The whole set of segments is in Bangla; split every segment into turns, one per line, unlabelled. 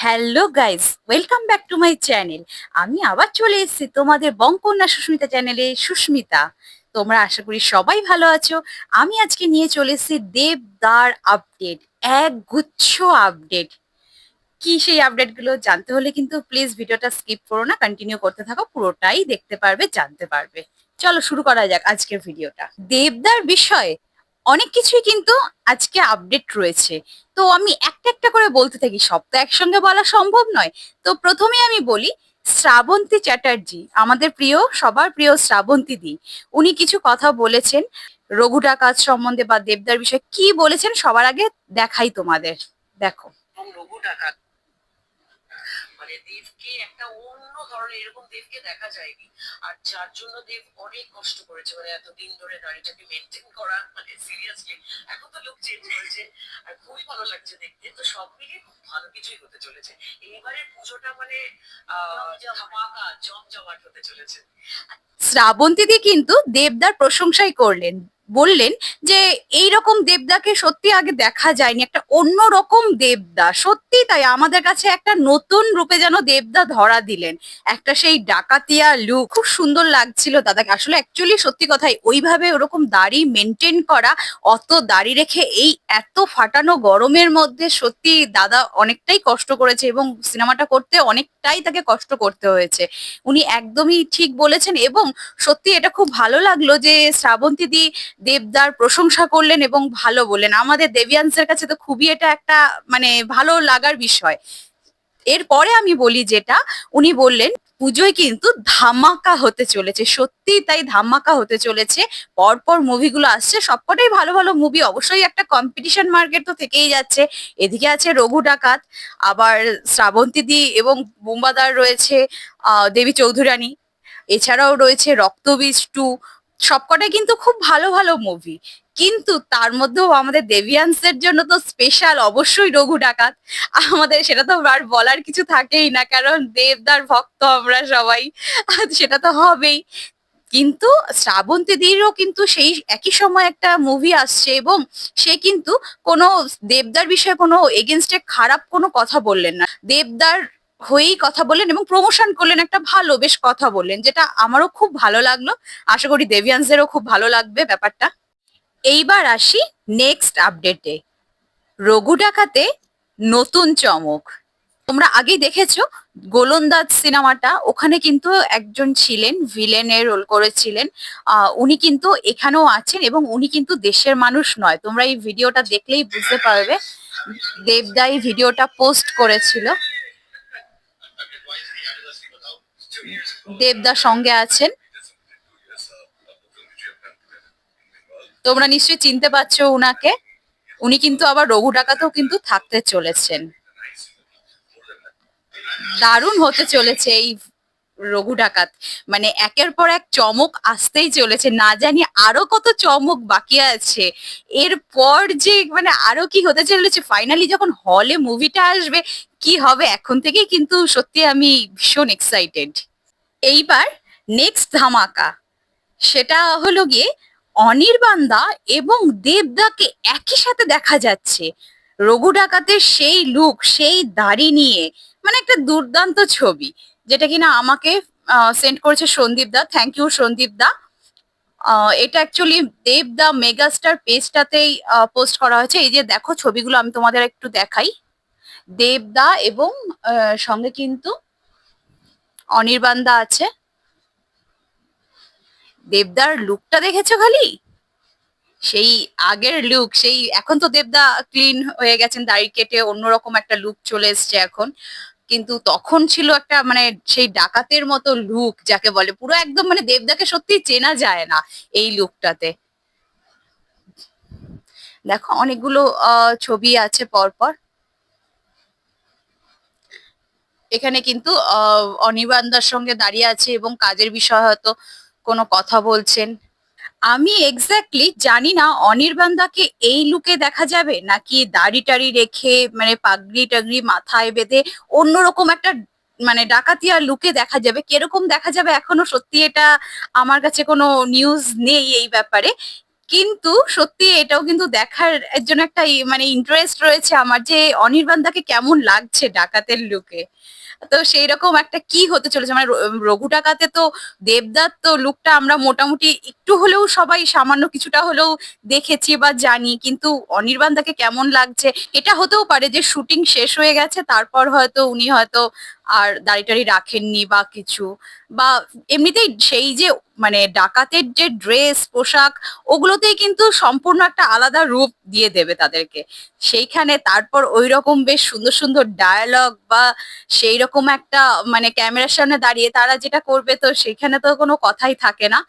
Hello guys welcome back to my channel আমি আবার চলে এসেছি তোমাদের বঙ্কন্যা সুস্মিতা চ্যানেলে সুস্মিতা। তোমরা আশা করি সবাই ভালো আছো। আমি আজকে নিয়ে চলে এসেছি দেবদার আপডেট এক গুচ্ছ আপডেট কি সেই আপডেটগুলো জানতে হলে কিন্তু প্লিজ ভিডিওটা স্কিপ করো না কন্টিনিউ করতে থাকো, পুরোটাই দেখতে পারবে, জানতে পারবে। চলো শুরু করা যাক আজকের ভিডিওটা দেবদার বিষয়ে অনেক কিছুই কিন্তু আজকে আপডেট রয়েছে। তো আমি একটা একটা করে বলতে থাকি, সব তো একসঙ্গে বলা সম্ভব নয়। তো প্রথমে আমি বলি, শ্রাবন্তী চ্যাটার্জি, আমাদের প্রিয়, সবার প্রিয় শ্রাবন্তী দি। উনি কিছু কথা বলেছেন রঘুটা কাজ সম্বন্ধে বা দেবদার বিষয়ে, কি বলেছেন সবার আগে দেখাই তোমাদের। দেখো।
রঘু ডাকাত। মানে দেবকে একটা অন্য ধরনের এরকম দেবকে দেখা যায়নি। আর যার জন্য দেব অনেক কষ্ট করেছে মানে এতদিন ধরে দাড়িটাকে মেনটেন করা মানে সিরিয়াসলি এখন তো লুক চেঞ্জ হয়েছে আর খুবই ভালো লাগছে দেখতে। তো সব মিলিয়ে খুব ভালো কিছুই হতে চলেছে। এইবারের পুজোটা মানে ধামাকা জমজমাট হতে চলেছে।
শ্রাবন্তী দি কিন্তু দেবদার প্রশংসাই করলেন বললেন যে এই রকম দেবদাকে সত্যি আগে দেখা যায়নি একটা অন্য রকম দেবদা। সত্যি তাই আমাদের কাছে একটা নতুন রূপে যেন দেবদা ধরা দিলেন। একটা সেই ডাকাতিয়া লুক খুব সুন্দর লাগছিল দাদাকে। আসলে অ্যাকচুয়ালি সত্যি কথাই ওইভাবে ওরকম দাড়ি মেনটেন করা, অত দাড়ি রেখে এই এত ফাটানো গরমের মধ্যে সত্যি দাদা অনেকটাই কষ্ট করেছে এবং সিনেমাটা করতে অনেকটাই তাকে কষ্ট করতে হয়েছে। উনি একদমই ঠিক বলেছেন এবং সত্যি এটা খুব ভালো লাগল যে শ্রাবন্তী দি দেবদার প্রশংসা করলেন এবং ভালো বললেন। আমাদের দেবিয়ান্সের কাছে তো খুবই এটা একটা মানে ভালো লাগার বিষয়। এরপরে আমি বলি যেটা, উনি বললেন, পুজোয় কিন্তু ধামাকা হতে চলেছে। সত্যি তাই ধামাকা হতে চলেছে। পরপর মুভিগুলো আসছে, সবকটাই ভালো ভালো মুভি। অবশ্যই একটা কম্পিটিশন মার্কেট তো থেকেই যাচ্ছে। এদিকে আছে রঘু ডাকাত, আবার শ্রাবন্তীদি এবং বুম্বাদার রয়েছে দেবী চৌধুরানী। এছাড়াও রয়েছে রক্তবীজ টু, সবকটাই কিন্তু খুব ভালো ভালো মুভি। কিন্তু তার মধ্যেও আমাদের দেবিয়ান্সের জন্য তো স্পেশাল অবশ্যই রঘু ডাকাত। আমাদের সেটা তো আর বলার কিছু থাকেই না, কারণ দেবদার ভক্ত আমরা সবাই সেটা তো হবেই। কিন্তু শ্রাবন্তী দিরও কিন্তু সেই একই সময় একটা মুভি আসছে এবং সে কিন্তু কোনো দেবদার বিষয়ে কোনো এগেনস্টে খারাপ কোনো কথা বললেন না। দেবদার হয়েই কথা বললেন এবং প্রমোশন করলেন, একটা ভালো বেশ কথা বললেন, যেটা আমারও খুব ভালো লাগল। আশা করি দেবিয়ান্সদেরও খুব ভালো লাগবে ব্যাপারটা। এইবার আসি নেক্সট আপডেটে রঘু ডাকাতে নতুন চমক। তোমরা আগেই দেখেছ, গোলন্দাজ সিনেমাটা, ওখানে কিন্তু একজন ছিলেন ভিলেনের রোল করেছিলেন। উনি কিন্তু এখানেও আছেন এবং উনি কিন্তু দেশের মানুষ নয়। তোমরা এই ভিডিওটা দেখলেই বুঝতে পারবে দেবদা এই ভিডিওটা পোস্ট করেছিল। দেবদা সঙ্গে আছেন। তোমরা নিশ্চয়ই চিনতে পারছ উনাকে। উনি কিন্তু আবার রঘু ডাকাতেও কিন্তু থাকতে চলেছেন। দারুণ হতে চলেছে এই রঘু ডাকাত। মানে একের পর এক চমক আসতেই চলেছে। না জানি আরও কত চমক বাকি আছে। এরপর যে মানে আরও কি হতে চলেছে ফাইনালি যখন হলে মুভিটা আসবে, কি হবে এখন থেকেই কিন্তু সত্যি আমি ভীষণ এক্সাইটেড এইবার নেক্সট ধামাকা। সেটা হলো গিয়ে অনির্বাণদা এবং দেবদাকে একই সাথে দেখা যাচ্ছে। রঘু ডাকাতের সেই লুক, সেই দাড়ি নিয়ে মানে একটা দুর্দান্ত ছবি, যেটা কিনা আমাকে সেন্ড করেছে সন্দীপ দা থ্যাংক ইউ সন্দীপ দা এটা অ্যাকচুয়ালি দেব দা মেগাস্টার পেজটাতেই পোস্ট করা হয়েছে। এই যে দেখো ছবিগুলো, আমি তোমাদের একটু দেখাই। দেবদা এবং সঙ্গে কিন্তু অনির্বাণ দা আছে। দেবদার লুকটা দেখেছ খালি? সেই আগের লুক সেই এখন তো দেবদা ক্লিন হয়ে গেছেন দাড়ি কেটে অন্যরকম একটা লুক চলে এসছে এখন। কিন্তু তখন ছিল একটা মানে সেই ডাকাতের মতো লুক যাকে বলে পুরো একদম মানে দেবদাকে সত্যি চেনা যায় না এই লুকটাতে দেখো অনেকগুলো ছবি আছে পরপর। এখানে কিন্তু আহ, অনির্বাণদার সঙ্গে দাঁড়িয়ে আছে এবং কাজের বিষয় হয়তো কোনো কথা বলছেন? আমি এক্স্যাক্টলি জানি না অনির্বাণদাকে এই লুকে দেখা যাবে নাকি দাড়ি টাড়ি রেখে মানে পাগড়ি টাগড়ি মাথায় বেঁধে অন্যরকম একটা মানে ডাকাতিয়া লুকে দেখা যাবে? কীরকম দেখা যাবে এখনও? সত্যি এটা আমার কাছে কোনো নিউজ নেই এই ব্যাপারে। কিন্তু সত্যি এটাও কিন্তু দেখার জন্য একটা মানে ইন্টারেস্ট রয়েছে আমার যে অনির্বাণদাকে কেমন লাগছে ডাকাতের লুকে তো সেই রকম একটা কি হতে চলেছে? মানে রঘু টাকাতে তো দেবদার তো লুকটা আমরা মোটামুটি একটু হলেও সবাই সামান্য কিছুটা হলেও দেখেছি বা জানি। কিন্তু অনির্বাণ তাকে কেমন লাগছে? এটা হতেও পারে যে শুটিং শেষ হয়ে গেছে, তারপর হয়তো উনি হয়তো আর দাড়ি রাখেননি বা কিছু। বা এমনিতেই সেই যে মানে ডাকাতের যে ড্রেস পোশাক, ওগুলোতেই কিন্তু সম্পূর্ণ একটা আলাদা রূপ দিয়ে দেবে তাদেরকে। সেইখানে তারপর ওই রকম বেশ সুন্দর সুন্দর ডায়ালগ বা সেই রকম একটা মানে ক্যামেরার সামনে দাঁড়িয়ে তারা যেটা করবে তো সেখানে তো কোনো কথাই থাকে না।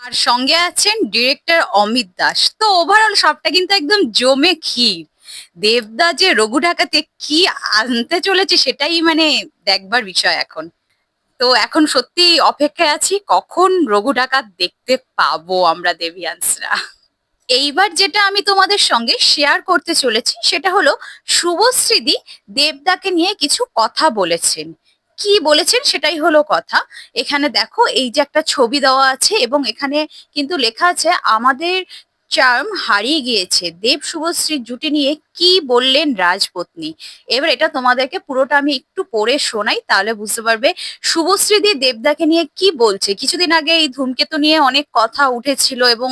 আর সঙ্গে আছেন ডিরেক্টর অমিত দাস। তো ওভারঅল সবটা কিন্তু একদম জমে ক্ষীর। দেবদা যে রঘু ঢাকাতে কি আনতে চলেছে সেটাই মানে দেখবার বিষয় এখন। তো এখন সত্যি অপেক্ষায় আছি, কখন রঘু ডাকাত দেখতে পাবো আমরা দেবিয়ান্সরা? এইবার যেটা আমি তোমাদের সঙ্গে শেয়ার করতে চলেছি, সেটা হলো শুভশ্রীদি দেবদাকে নিয়ে কিছু কথা বলেছেন। কি বলেছেন সেটাই হলো কথা। এখানে দেখো, এই যে একটা ছবি দেওয়া আছে এবং এখানে কিন্তু লেখা আছে, আমাদের চার্ম হারিয়ে গিয়েছে। দেব শুভশ্রীর জুটি নিয়ে কি বললেন রাজপত্নী? এবার এটা তোমাদেরকে পুরোটা আমি একটু পড়ে শোনাই, তাহলে বুঝতে পারবে শুভশ্রী দিয়ে দেবদাকে নিয়ে কি বলছে। কিছুদিন আগে এই ধূমকেতু নিয়ে অনেক কথা উঠেছিল এবং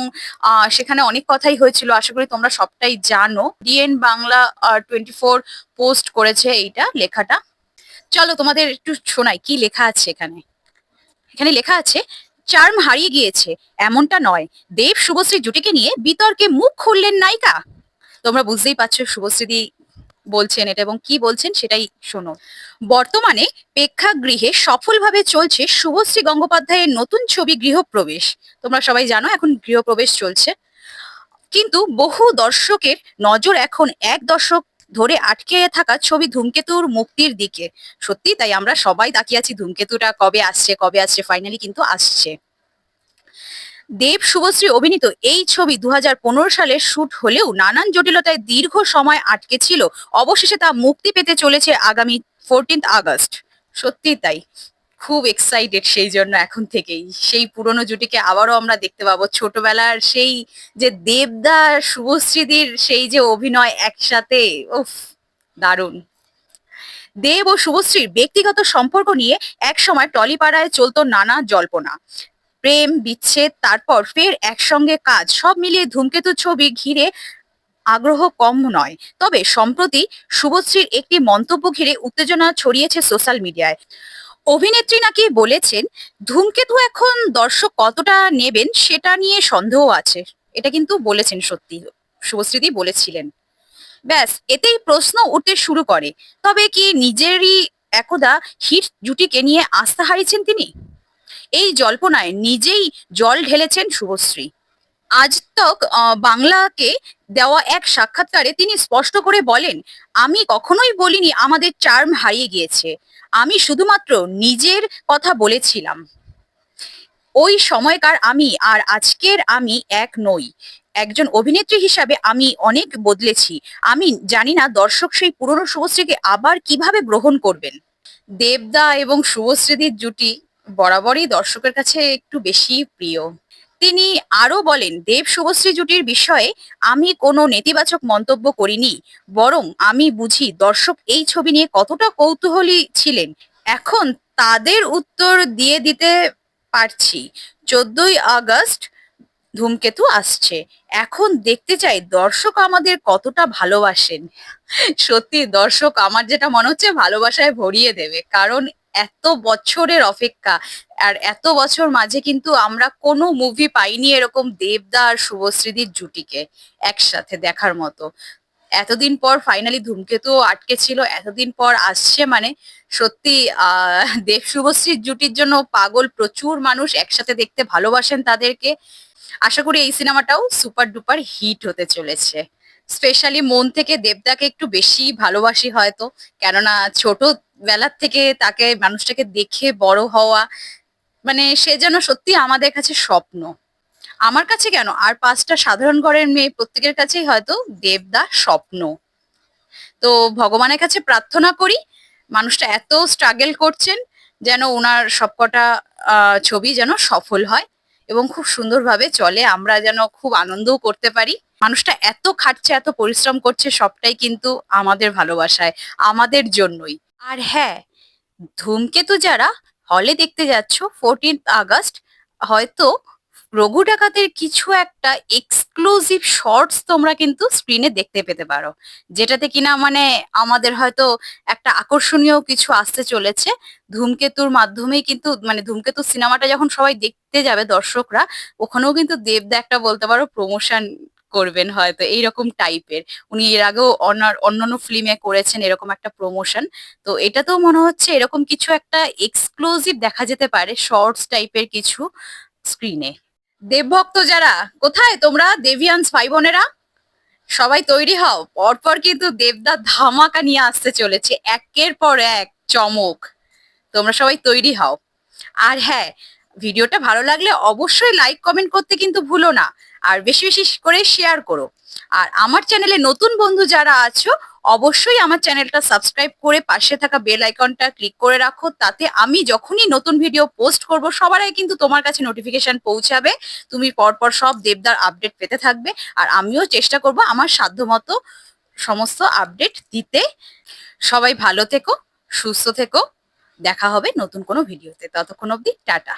সেখানে অনেক কথাই হয়েছিল, আশা করি তোমরা সবটাই জানো। D N Bangla twenty four post করেছে এইটা লেখাটা। চলো তোমাদের একটু শোনাই, কি লেখা আছে এখানে? এখানে লেখা আছে চার্ম হারিয়ে গিয়েছে। এমনটা নয়। দেব শুভশ্রী জুটিকে নিয়ে বিতর্কে মুখ খুললেন নায়িকা। তোমরা বুঝতেই পারছ শুভশ্রীদি বলছেন এটা এবং কি বলছেন সেটাই শোনো। বর্তমানে প্রেক্ষাগৃহে সফলভাবে চলছে শুভশ্রী গঙ্গোপাধ্যায়ের নতুন ছবি গৃহপ্রবেশ। তোমরা সবাই জানো এখন গৃহপ্রবেশ চলছে। কিন্তু বহু দর্শকের নজর এখন এক দশক ধরে আটকে থাকা ছবি ধূমকেতুর মুক্তির দিকে। সত্যি, তাই আমরা সবাই তাকিয়ে আছি ধূমকেতুটা কবে আসছে কবে আসছে ফাইনালি কিন্তু আসছে। দেব শুভশ্রী অভিনীত এই ছবি দু হাজার পনেরো সালে শুট হলেও নানান জটিলতায় দীর্ঘ সময় আটকে ছিল। অবশেষে তা মুক্তি পেতে চলেছে আগামী ফোরটিন্থ আগস্ট। সত্যি তাই। খুব এক্সাইটেড সেই জন্য এখন থেকেই। সেই পুরনো জুটিকে আবারও আমরা দেখতে পাবো। ছোটবেলার সেই যে দেবদা শুভশ্রীদির সেই যে অভিনয় একসাথে, উফ, দারুণ। দেব ও শুভশ্রীর ব্যক্তিগত সম্পর্ক নিয়ে একসময় টলিপাড়ায় চলতো নানা জল্পনা। প্রেম, বিচ্ছেদ, তারপর ফের একসঙ্গে কাজ, সব মিলিয়ে ধূমকেতু ছবি ঘিরে আগ্রহ কম নয়। তবে সম্প্রতি শুভশ্রীর একটি মন্তব্য ঘিরে উত্তেজনা ছড়িয়েছে সোশ্যাল মিডিয়ায় অভিনেত্রী নাকি বলেছেন, ধূমকেতু এখন দর্শক কতটা নেবেন সেটা নিয়ে সন্দেহ আছে। এটা কিন্তু বলেছেন সত্যি। শুভশ্রীদি বলেছিলেন। ব্যাস, এতেই প্রশ্ন উঠতে শুরু করে। তবে কি নিজেরই একদা হিট জুটিকে নিয়ে আস্থা হারিয়েছেন তিনি? এই জল্পনায় নিজেই জল ঢেলেছেন শুভশ্রী। আজ তক বাংলাকে দেওয়া এক সাক্ষাৎকারে তিনি স্পষ্ট করে বলেন, আমি কখনোই বলিনি আমাদের চার্ম হারিয়ে গিয়েছে। আমি শুধুমাত্র নিজের কথা বলেছিলাম। ওই সময়কার আমি আর আজকের আমি এক নই। একজন অভিনেত্রী হিসাবে আমি অনেক বদলেছি। আমি জানি না দর্শক সেই পুরনো শুভশ্রীকে আবার কীভাবে গ্রহণ করবেন। দেবদা এবং শুভশ্রীদের জুটি বরাবরই দর্শকের কাছে একটু বেশি প্রিয়। তিনি আরও বলেন, দেব শুভশ্রী জুটির বিষয়ে আমি কোনো নেতিবাচক মন্তব্য করিনি, বরং আমি বুঝি দর্শক এই ছবি নিয়ে কতটা কৌতূহলী ছিলেন। এখন তাদের উত্তর দিয়ে দিতে পারছি। চোদ্দই আগস্ট ধূমকেতু আসছে। এখন দেখতে চাই দর্শক আমাদের কতটা ভালোবাসেন। সত্যি দর্শক, আমার যেটা মনে হচ্ছে ভালোবাসায় ভরিয়ে দেবে। কারণ এত বছরের অপেক্ষা। আর এত বছর মাঝে কিন্তু আমরা কোনো মুভি পাইনি এরকম দেবদা আর শুভশ্রীদির জুটিকে একসাথে দেখার মতো। এতদিন পর ফাইনালি ধূমকেতু আটকে ছিল, এতদিন পর আসছে মানে সত্যি, আহ, দেব শুভশ্রীর জুটির জন্য পাগল প্রচুর মানুষ একসাথে দেখতে ভালোবাসেন তাদেরকে। আশা করি এই সিনেমাটাও সুপার ডুপার হিট হতে চলেছে। স্পেশালি মন থেকে দেবদাকে একটু বেশি ভালোবাসি হয়তো। কেননা ছোট বেলার থেকে তাকে মানুষটাকে দেখে বড় হওয়া মানে সে যেন সত্যি আমাদের কাছে স্বপ্ন। আমার কাছে কেন? আর পাঁচটা সাধারণ ঘরের মেয়ে প্রত্যেকের কাছেই হয়তো দেবদা স্বপ্ন। তো ভগবানের কাছে প্রার্থনা করি, মানুষটা এত স্ট্রাগল করছেন যেন ওনার সবকটা ছবি যেন সফল হয় এবং খুব সুন্দরভাবে চলে। আমরা যেন খুব আনন্দও করতে পারি। মানুষটা এত খাটছে, এত পরিশ্রম করছে, সবটাই কিন্তু আমাদের ভালোবাসায়, আমাদের জন্যই। আর হ্যাঁ ধূমকেতু যারা হলে দেখতে যাচ্ছ ফোরটিন্থ আগস্ট, হয়তো রঘু ডাকাতের কিছু একটা এক্সক্লুসিভ শর্টস তোমরা কিন্তু স্ক্রিনে দেখতে পেতে পারো। যেটাতে কিনা মানে আমাদের হয়তো একটা আকর্ষণীয় কিছু আসতে চলেছে। ধূমকেতুর মাধ্যমেই কিন্তু মানে ধূমকেতু সিনেমাটা যখন সবাই দেখতে যাবে দর্শকরা, ওখানেও কিন্তু দেবদা একটা বলতে পারো প্রমোশন করবেন হয়তো এইরকম টাইপের। উনি এর আগেও অন্য- অন্যান্য ফিল্মে করেছেন এরকম একটা প্রমোশন তো এটা তো মনে হচ্ছে এরকম কিছু একটা এক্সক্লুসিভ দেখা যেতে পারে শর্টস টাইপের কিছু স্ক্রিনে দেবভক্ত যারা, কোথায় তোমরা? দেভিয়ান্স ভাই বোনেরা? সবাই তৈরি হও। পরপর কিন্তু দেবদা ধামাকা নিয়ে আসতে চলেছে। একের পর এক চমক। তোমরা সবাই তৈরি হও। আর হ্যাঁ ভিডিওটা ভালো লাগলে অবশ্যই লাইক কমেন্ট করতে কিন্তু ভুলো না। আর বেশি বেশি করে শেয়ার করো। আর আমার চ্যানেলে নতুন বন্ধু যারা আছো, অবশ্যই আমার চ্যানেলটা সাবস্ক্রাইব করে পাশে থাকা বেল আইকনটা ক্লিক করে রাখো। তাতে আমি যখনই নতুন ভিডিও পোস্ট করব, সবার আগে কিন্তু তোমার কাছে নোটিফিকেশন পৌঁছাবে। তুমি পরপর সব দেবদার আপডেট পেতে থাকবে। আর আমিও চেষ্টা করব আমার সাধ্যমতো সমস্ত আপডেট দিতে। সবাই ভালো থেকো, সুস্থ থেকো। দেখা হবে নতুন কোনো ভিডিওতে ততক্ষণ অবধি টাটা।